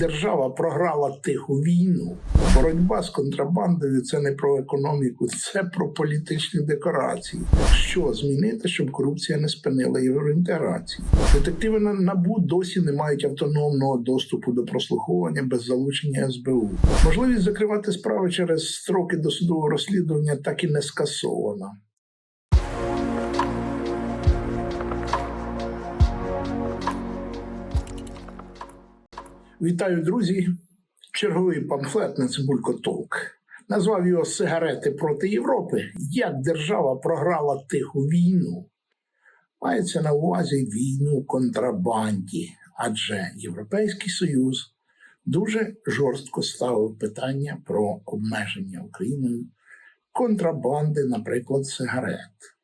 держава програла тиху війну. Боротьба з контрабандою це не про економіку, це про політичні декорації. Що змінити, щоб корупція не спинила євроінтеграції? Детективи на набу досі не мають автономного доступу до прослуховування без залучення СБУ. Можливість закривати справи через строки досудового розслідування так і не скасована. Вітаю, друзі! Черговий памфлет на Цибулько Толк. Назвав його Сигарети проти Європи. Як держава програла тиху війну. Мається на увазі війну контрабанді, адже Європейський Союз дуже жорстко ставив питання про обмеження Україною контрабанди, наприклад, сигарет.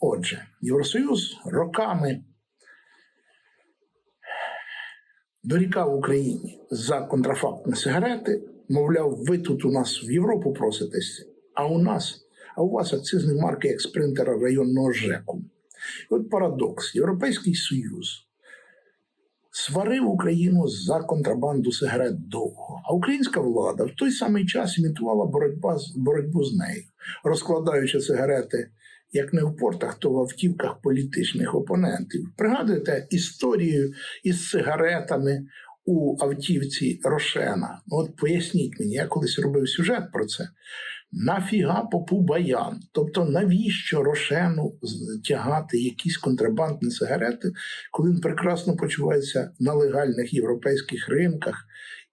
Отже, Євросоюз роками дорікав Україні за контрафактні сигарети, мовляв, ви тут у нас в Європу проситесь, а у нас, а у вас акцизні марки як спринтера районного ЖЕКу. І от парадокс: Європейський Союз сварив Україну за контрабанду сигарет довго, а українська влада в той самий час імітувала боротьба, боротьбу з нею, розкладаючи сигарети як не в портах, то в автівках політичних опонентів. Пригадуєте історію із сигаретами у автівці Рошена? Ну, от поясніть мені, я колись робив сюжет про це. Нафіга попу баян? Тобто, навіщо Рошену тягати якісь контрабандні сигарети, коли він прекрасно почувається на легальних європейських ринках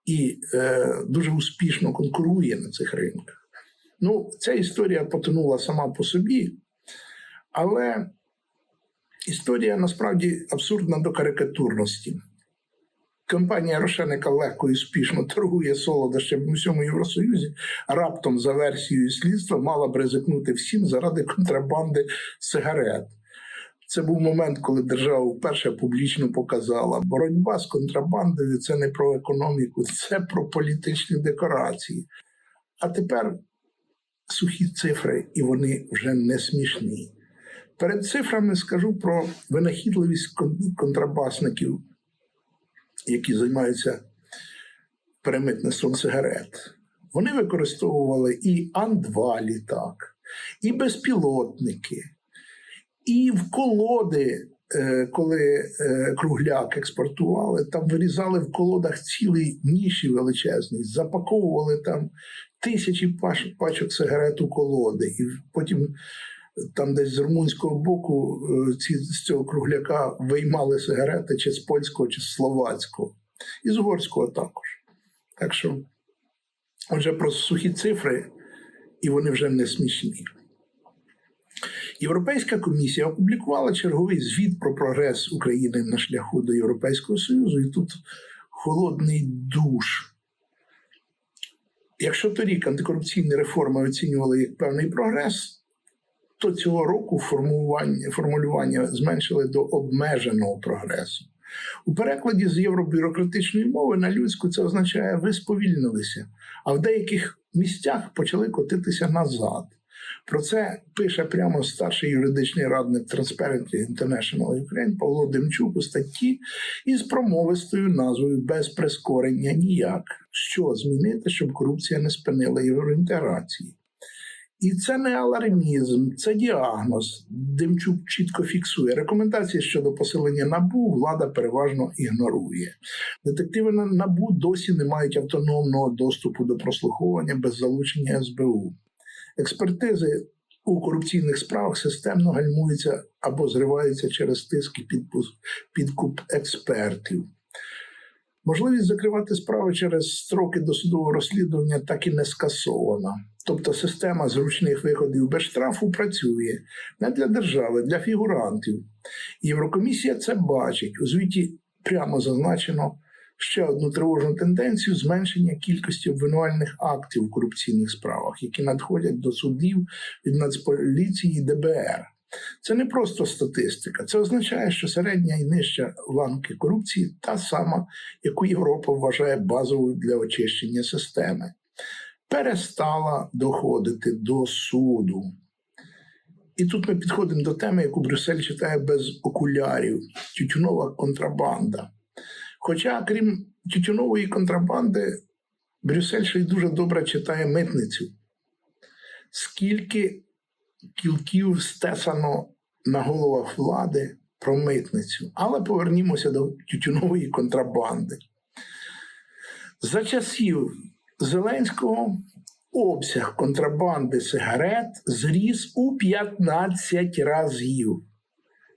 і е, дуже успішно конкурує на цих ринках? Ну, ця історія потонула сама по собі, але історія насправді абсурдна до карикатурності. Компанія Рошеника легко і успішно торгує солодощами у всьому Євросоюзі, раптом за версією слідства мала б ризикнути всім заради контрабанди сигарет. Це був момент, коли держава вперше публічно показала, боротьба з контрабандою це не про економіку, це про політичні декорації. А тепер сухі цифри, і вони вже не смішні. Перед цифрами скажу про винахідливість контрабасників, які займаються перемитництвом сигарет. Вони використовували і Ан-2 літак, і безпілотники, і в колоди, е, коли е, кругляк експортували, там вирізали в колодах цілі ніші величезні, запаковували там тисячі пачок сигарет у колоди, і потім там десь з румунського боку е, ці з цього кругляка виймали сигарети чи з польського, чи з словацького, і з угорського також. Так що, отже, про сухі цифри, і вони вже не смішні. Європейська комісія опублікувала черговий звіт про прогрес України на шляху до Європейського Союзу, і тут холодний душ. Якщо торік антикорупційні реформи оцінювали як певний прогрес, то цього року формулювання, формулювання зменшили до обмеженого прогресу. У перекладі з євробюрократичної мови на людську це означає ви сповільнилися, а в деяких місцях почали котитися назад. Про це пише прямо старший юридичний радник Transparency International Ukraine Павло Демчук у статті із промовистою назвою Без прискорення ніяк. Що змінити, щоб корупція не спинила євроінтеграції? І це не алармізм, це діагноз. Демчук чітко фіксує. Рекомендації щодо посилення набу влада переважно ігнорує. Детективи на набу досі не мають автономного доступу до прослуховування без залучення СБУ. Експертизи у корупційних справах системно гальмуються або зриваються через тиск і підпуск, підкуп експертів. Можливість закривати справи через строки досудового розслідування так і не скасована. Тобто система зручних виходів без штрафу працює не для держави, для фігурантів. Єврокомісія це бачить. У звіті прямо зазначено ще одну тривожну тенденцію зменшення кількості обвинувальних актів у корупційних справах, які надходять до судів від Нацполіції ДБР. Це не просто статистика, це означає, що середня і нижча ланки корупції та сама, яку Європа вважає базовою для очищення системи, перестала доходити до суду. І тут ми підходимо до теми, яку Брюссель читає без окулярів: тютюнова контрабанда. Хоча, крім тютюнової контрабанди Брюссель ще й дуже добре читає митницю. Скільки кілків стесано на головах влади про митницю. Але повернімося до тютюнової контрабанди. За часів Зеленського обсяг контрабанди сигарет зріс у 15 разів.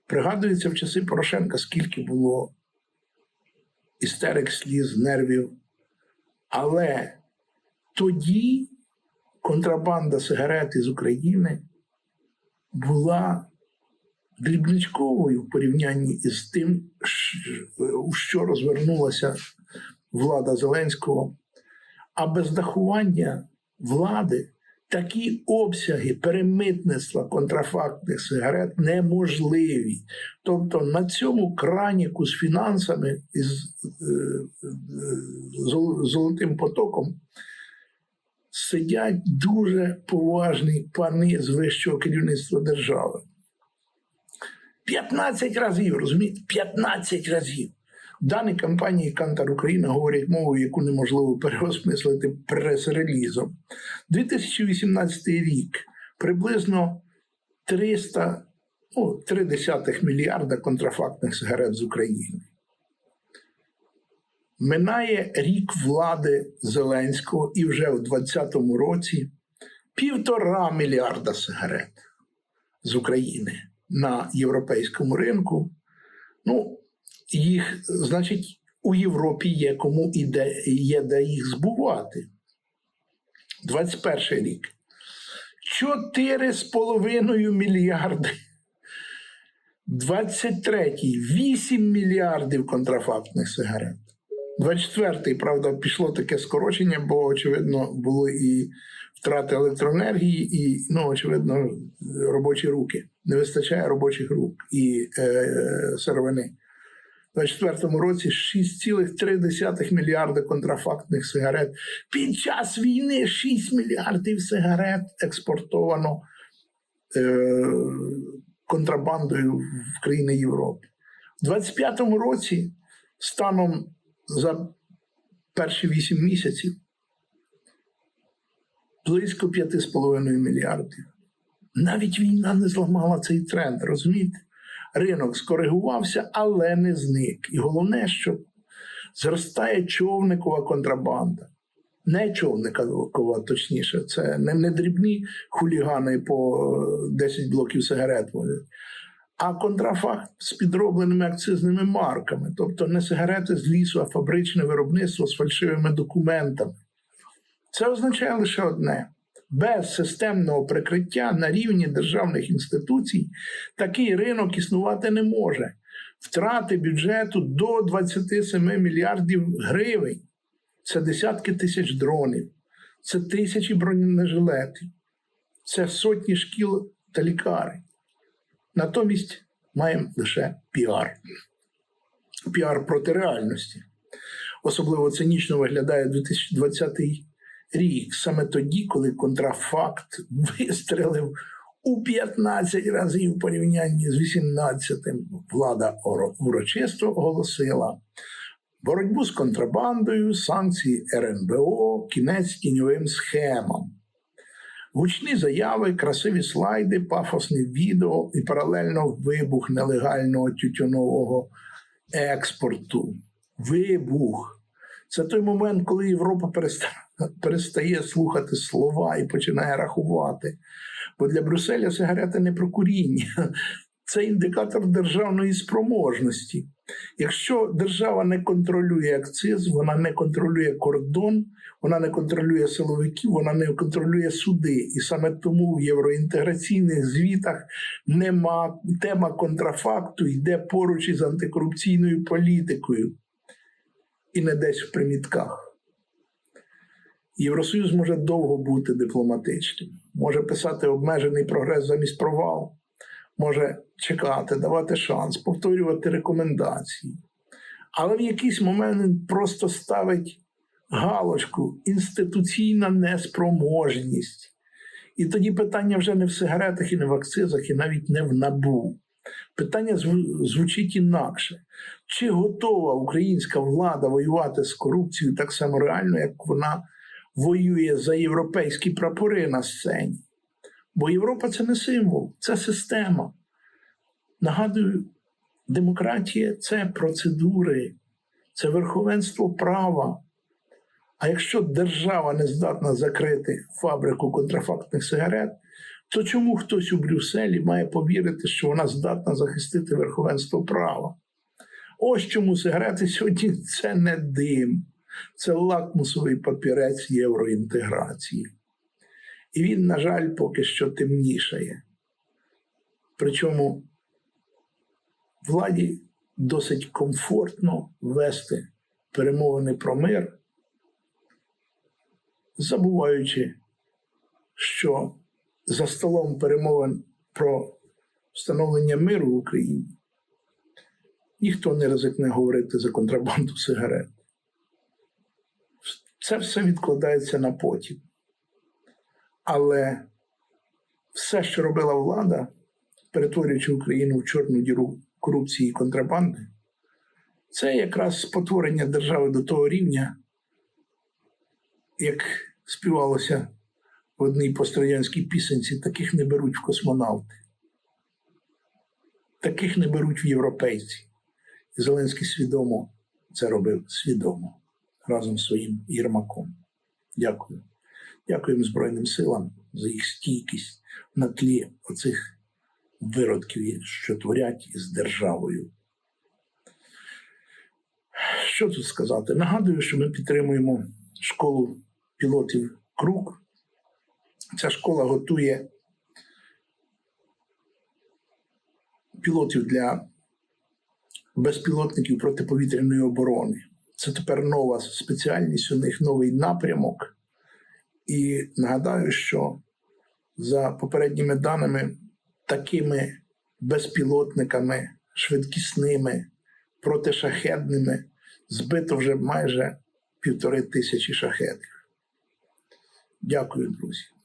Пригадується в часи Порошенка, скільки було істерик, сліз, нервів. Але тоді контрабанда сигарет із України була дрібничковою в порівнянні із тим, у що розвернулася влада Зеленського. А без дахування влади такі обсяги перемитництва контрафактних сигарет неможливі. Тобто на цьому краніку з фінансами і з е, е, зол- золотим потоком сидять дуже поважні пани з вищого керівництва держави. 15 разів, розумієте? 15 разів. Дані кампанії Кантар Україна говорять мовою, яку неможливо переосмислити прес-релізом. 2018 рік приблизно 300, ну, 0,3 мільярда контрафактних сигарет з України. Минає рік влади Зеленського, і вже у 2020 році півтора мільярда сигарет з України на європейському ринку. Ну, їх, значить, у Європі є кому і де, є де їх збувати. 21 рік. 4,5 мільярди. 23-й 8 мільярдів контрафактних сигарет. 24-й, правда, пішло таке скорочення, бо, очевидно, були і втрати електроенергії, і, ну, очевидно, робочі руки. Не вистачає робочих рук і е, сировини. У 2024 році 6,3 мільярда контрафактних сигарет. Під час війни 6 мільярдів сигарет експортовано е, контрабандою в країни Європи. У 2025 році станом за перші 8 місяців близько 5,5 мільярдів. Навіть війна не зламала цей тренд, розумієте? Ринок скоригувався, але не зник. І головне, що зростає човникова контрабанда. Не човникова, точніше, це не, не дрібні хулігани по 10 блоків сигарет а контрафакт з підробленими акцизними марками, тобто не сигарети з лісу, а фабричне виробництво з фальшивими документами. Це означає лише одне: без системного прикриття на рівні державних інституцій такий ринок існувати не може. Втрати бюджету до 27 мільярдів гривень. Це десятки тисяч дронів, це тисячі бронежилетів, це сотні шкіл та лікарень. Натомість маємо лише піар. Піар проти реальності. Особливо цинічно виглядає 2020 рік, саме тоді, коли контрафакт вистрелив у 15 разів в порівнянні з 18-тим. Влада урочисто оголосила боротьбу з контрабандою, санкції РНБО, кінець тіньовим схемам. Гучні заяви, красиві слайди, пафосне відео і паралельно вибух нелегального тютюнового експорту. Вибух. Це той момент, коли Європа переста- перестає слухати слова і починає рахувати. Бо для Брюсселя сигарети не про куріння. Це індикатор державної спроможності. Якщо держава не контролює акциз, вона не контролює кордон, вона не контролює силовиків, вона не контролює суди. І саме тому в євроінтеграційних звітах нема тема контрафакту йде поруч із антикорупційною політикою і не десь в примітках. Євросоюз може довго бути дипломатичним, може писати обмежений прогрес замість провалу, може чекати, давати шанс, повторювати рекомендації. Але в якийсь момент він просто ставить галочку інституційна неспроможність. І тоді питання вже не в сигаретах і не в акцизах, і навіть не в набу. Питання звучить інакше. Чи готова українська влада воювати з корупцією так само реально, як вона воює за європейські прапори на сцені? Бо Європа це не символ, це система. Нагадую, демократія це процедури, це верховенство права. А якщо держава не здатна закрити фабрику контрафактних сигарет, то чому хтось у Брюсселі має повірити, що вона здатна захистити верховенство права? Ось чому сигарети сьогодні це не дим, це лакмусовий папірець євроінтеграції. І він, на жаль, поки що темнішає. Причому владі досить комфортно вести перемовини про мир, забуваючи, що за столом перемовин про встановлення миру в Україні ніхто не ризикне говорити за контрабанду сигарет. Це все відкладається на потім. Але все, що робила влада, перетворюючи Україну в чорну діру корупції і контрабанди, це якраз спотворення держави до того рівня, як співалося в одній пострадянській пісенці, таких не беруть в космонавти, таких не беруть в європейці. І Зеленський свідомо це робив свідомо разом з своїм Єрмаком. Дякую. Дякуємо Збройним силам за їх стійкість на тлі оцих виродків, що творять із державою. Що тут сказати? Нагадую, що ми підтримуємо школу пілотів Круг. Ця школа готує пілотів для безпілотників протиповітряної оборони. Це тепер нова спеціальність, у них новий напрямок. І нагадаю, що за попередніми даними, такими безпілотниками, швидкісними, протишахедними збито вже майже півтори тисячі шахедів. Дякую, друзі.